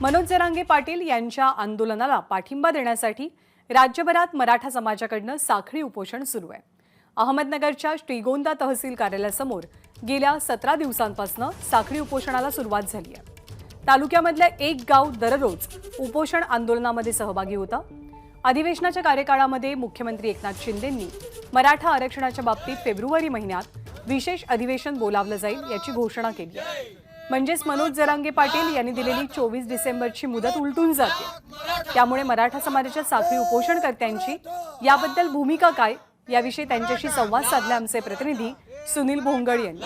मनोज जरांगे पाटील यांच्या आंदोलनाला पाठिंबा देण्यासाठी राज्यभरात मराठा समाजाकडनं साखळी उपोषण सुरू आहे. अहमदनगरच्या श्रीगोंदा तहसील कार्यालयासमोर गेल्या सतरा दिवसांपासून साखळी उपोषणाला सुरुवात झाली आहे. तालुक्यामधलं एक गाव दररोज उपोषण आंदोलनामध्ये सहभागी होतं. अधिवेशनाच्या कार्यकाळामध्ये मुख्यमंत्री एकनाथ शिंदेंनी मराठा आरक्षणाच्या बाबतीत फेब्रुवारी महिन्यात विशेष अधिवेशन बोलावलं जाईल याची घोषणा केली आहे. म्हणजेच मनोज जरांगे पाटील यांनी दिलेली चोवीस डिसेंबरची मुदत उलटून जाते. त्यामुळे मराठा समाजाच्या साखळी उपोषणकर्त्यांची याबद्दल भूमिका काय? याविषयी त्यांच्याशी संवाद साधला आमचे प्रतिनिधी सुनील भोंगळ यांनी.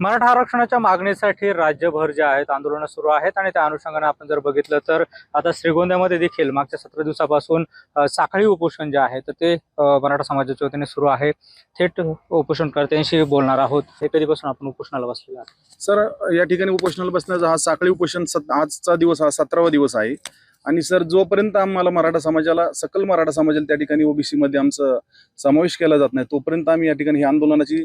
मराठा आरक्षणाच्या मागणीसाठी राज्यभर जे आहेत आंदोलनं सुरू आहेत आणि त्या अनुषंगाने आपण जर बघितलं तर आता श्रीगोंद्यामध्ये देखील मागच्या सतरा दिवसापासून साखळी उपोषण जे आहे तर ते मराठा समाजाच्या वतीने सुरू आहे. थेट उपोषणकर्त्यांशी बोलणार आहोत. हे कधीपासून आपण उपोषणाला बसलेला आहे सर या ठिकाणी उपोषणाला बसण्याचा हा साखळी उपोषण सत आजचा दिवस हा सतरावा दिवस आहे. आणि सर जोपर्यंत आम्हाला मराठा समाजाला सकल मराठा समाजाला त्या ठिकाणी ओबीसी मध्ये आमचं समावेश केला जात नाही तोपर्यंत आम्ही या ठिकाणी हे आंदोलनाची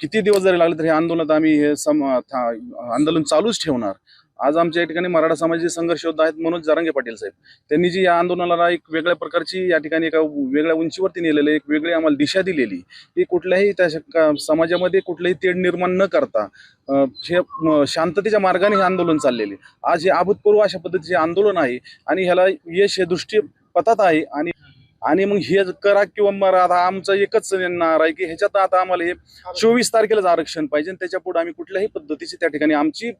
किती दिवस जरी लागले तरी हे आंदोलनात आम्ही हे सम आंदोलन चालूच ठेवणार. आज आमच्या या ठिकाणी मराठा समाजाचे संघर्ष योद्धा आहेत मनोज जारांगे पाटील साहेब. त्यांनी जी या आंदोलनाला एक वेगळ्या प्रकारची या ठिकाणी एका वेगळ्या उंचीवरती नेलेलं एक वेगळी आम्हाला दिशा दिलेली ही कुठल्याही त्या समाजामध्ये कुठलंही तेढ निर्माण न करता हे शांततेच्या मार्गाने हे आंदोलन चाललेले. आज हे अभूतपूर्व अशा पद्धतीचे आंदोलन आहे आणि ह्याला यश हे दृष्टी पतात आहे आणि आणि मग हे करा किंवा मरा. आता आमचं एकच नारा आहे की ह्याच्यात आता आम्हाला हे चोवीस तारखेलाच आरक्षण पाहिजे आणि त्याच्या पुढे आम्ही कुठल्याही पद्धतीची त्या ठिकाणी आमची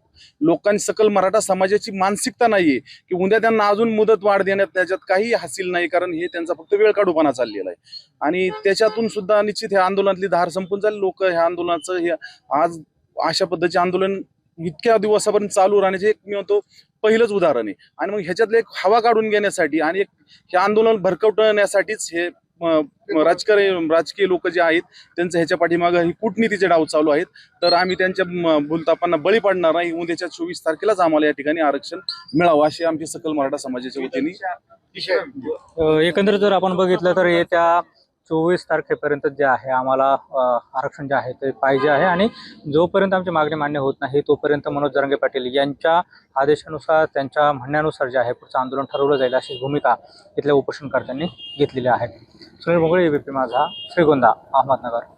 लोकांनी सकल मराठा समाजाची मानसिकता नाहीये की उद्या त्यांना अजून मुदत वाढ देण्यात त्याच्यात काही हासिल नाही कारण हे त्यांचा फक्त वेळ काढूपणा चाललेला आहे. आणि त्याच्यातून सुद्धा निश्चित ह्या आंदोलनातली धार संपून झाली लोक ह्या आंदोलनाचं हे आज अशा पद्धतीचे आंदोलन इतक्या दिवसापर्यंत चालू राहण्याचे एक मी म्हणतो पहिलंच उदाहरण आहे. आणि मग ह्याच्यातलं एक हवा काढून घेण्यासाठी आणि एक हे आंदोलन भरकवण्यासाठीच हे म, राजकीय राजकीय लोक जे आहेत त्यांचं ह्याच्या पाठीमागं ही कूटनीतीचे डाव चालू आहेत. तर आम्ही त्यांच्या भूलतापांना बळी पडणार नाही. उद्याच्या चोवीस तारखेलाच आम्हाला या ठिकाणी आरक्षण मिळावं अशी आमची सकल मराठा समाजाच्या वतीने एकंदरीत जर आपण बघितलं तर येत्या चोवीस तारखेपर्यंत जे आहे आम्हाला आरक्षण जे आहे ते पाहिजे आहे आणि जोपर्यंत आमची मागणी मान्य होत नाही तोपर्यंत मनोज जरंगे पाटील यांच्या आदेशानुसार त्यांच्या म्हणण्यानुसार जे आहे पुढचं आंदोलन ठरवलं जाईल अशी भूमिका इथल्या उपोषणकर्त्यांनी घेतलेली आहे. सुनील भोगळे एबीपी माझा श्रीगोंदा अहमदनगर.